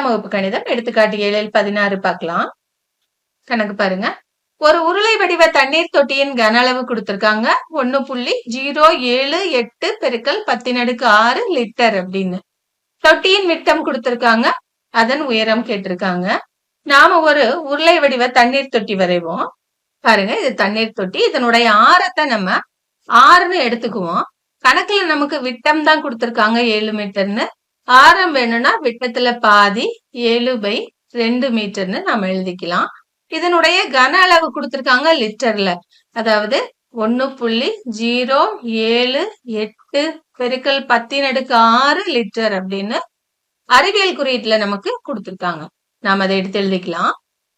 எட்டாம் வகுப்பு கணிதம் எடுத்துக்காட்டு ஏழில் பதினாறு பார்க்கலாம். கணக்கு பாருங்க. ஒரு உருளை வடிவ தண்ணீர் தொட்டியின் கன அளவு கொடுத்திருக்காங்க. ஒன்னு புள்ளி ஜீரோ ஏழு எட்டு பெருக்கல் பத்தினடுக்கு ஆறு லிட்டர் அப்படின்னு. தொட்டியின் விட்டம் கொடுத்திருக்காங்க. அதன் உயரம் கேட்டிருக்காங்க. நாம ஒரு உருளை வடிவ தண்ணீர் தொட்டி வரைவோம். பாருங்க இது தண்ணீர் தொட்டி. இதனுடைய ஆரத்தை நம்ம ஆறுன்னு எடுத்துக்குவோம். கணக்குல நமக்கு விட்டம் தான் கொடுத்திருக்காங்க ஏழு மீட்டர்னு. ஆரம் வேணும்னா விட்டத்துல பாதி ஏழு பை ரெண்டு மீட்டர்னு நம்ம எழுதிக்கலாம். இதனுடைய கன அளவு கொடுத்துருக்காங்க லிட்டர்ல அதாவது ஒன்னு புள்ளி ஜீரோ ஏழு எட்டு பெருக்கல் பத்தின் அடுக்கு ஆறு லிட்டர் அப்படின்னு அறிவியல் குறியீட்டுல நமக்கு கொடுத்துருக்காங்க. நாம அதை எடுத்து எழுதிக்கலாம்.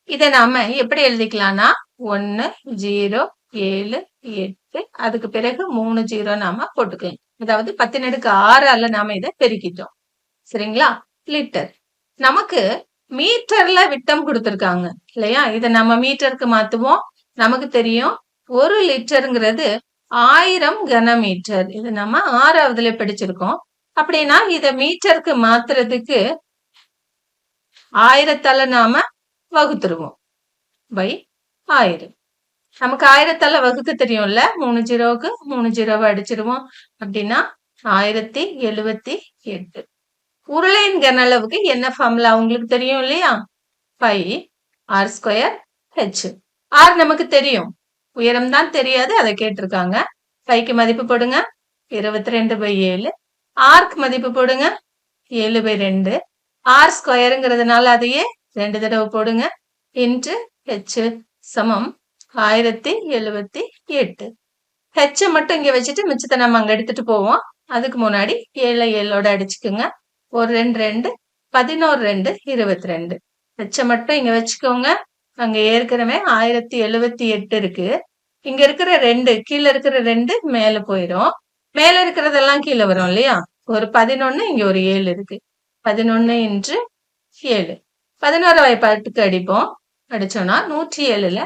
இதை நாம எப்படி எழுதிக்கலாம்னா ஒன்னு ஜீரோ ஏழு எட்டு அதுக்கு பிறகு மூணு ஜீரோ நாம போட்டுக்கலாம். அதாவது பத்தினடுக்கு ஆறால நாம இதை பெருக்கிட்டோம். சரிங்களா? லிட்டர் நமக்கு மீட்டர்ல விட்டம் கொடுத்துருக்காங்க. இல்லையா? இதை நம்ம மீட்டருக்கு மாத்துவோம். நமக்கு தெரியும். ஒரு லிட்டருங்கிறது ஆயிரம் கனமீட்டர் இது நம்ம ஆறாவதுல படிச்சிருக்கோம். அப்படின்னா இத மீட்டருக்கு மாத்துறதுக்கு ஆயிரத்தால நாம வகுத்துருவோம். பை ஆயிரம். நமக்கு ஆயிரத்தால வகுக்க தெரியும்ல? மூணு ஜீரோவுக்கு மூணு ஜீரோவை அடிச்சிருவோம். அப்படின்னா ஆயிரத்தி எழுவத்தி எட்டு. உருளைங்கிற அளவுக்கு என்ன ஃபார்முலா உங்களுக்கு தெரியும் இல்லையா? Pi R square H R நமக்கு தெரியும். உயரம் தான் தெரியாது அதை கேட்டிருக்காங்க. பைக்கு மதிப்பு போடுங்க. இருபத்தி ரெண்டு பை ஏழு ஆர்க் மதிப்பு போடுங்க. ஏழு பை ரெண்டு. ஆர் ஸ்கொயருங்கிறதுனால அதையே ரெண்டு தடவை போடுங்க. இன்ட்டு ஹெச் சமம் ஆயிரத்தி எழுவத்தி எட்டு. ஹெச்சை மட்டும் இங்க வச்சுட்டு மிச்சத்தை நம்ம அங்க எடுத்துட்டு போவோம். அதுக்கு முன்னாடி ஏழு ஏழோட அடிச்சுக்குங்க. ஒரு ரெண்டு ரெண்டு. பதினோரு ரெண்டு இருபத்தி ரெண்டு ஹெச்சை மட்டும் இங்க வச்சுக்கோங்க. அங்க ஏற்கனவே ஆயிரத்தி எழுவத்தி எட்டு இருக்கு. இங்க இருக்கிற ரெண்டு கீழே இருக்கிற ரெண்டு மேல போயிடும் மேல இருக்கிறதெல்லாம் கீழே வரும் இல்லையா? ஒரு பதினொன்னு இங்க ஒரு ஏழு இருக்கு. பதினொன்னு இன்று ஏழு. பதினோரு வாய்ப்பாட்டுக்கு அடிப்போம். அடிச்சோம்னா நூற்றி ஏழுல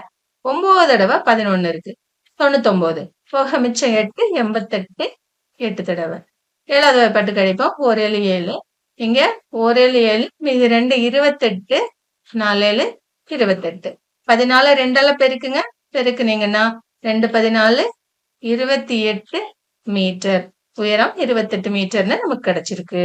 ஒன்பது தடவை பதினொன்னு இருக்கு. தொண்ணூத்தொன்பது போக மிச்சம் எட்டு எண்பத்தெட்டு எட்டு தடவை. ஏழாவது வாய்ப்பாட்டுக்கு அடிப்போம். ஒரு ஏழு ஏழு. இங்க ஒரு ஏழு ஏழு மீது ரெண்டு இருபத்தெட்டு நாலு ஏழு இருபத்தெட்டு. பதினாலு ரெண்டால பெருக்குங்க. பெருக்குனீங்கன்னா ரெண்டு பதினாலு இருபத்தி எட்டு மீட்டர். உயரம் இருபத்தெட்டு மீட்டர்னு நமக்கு கிடைச்சிருக்கு.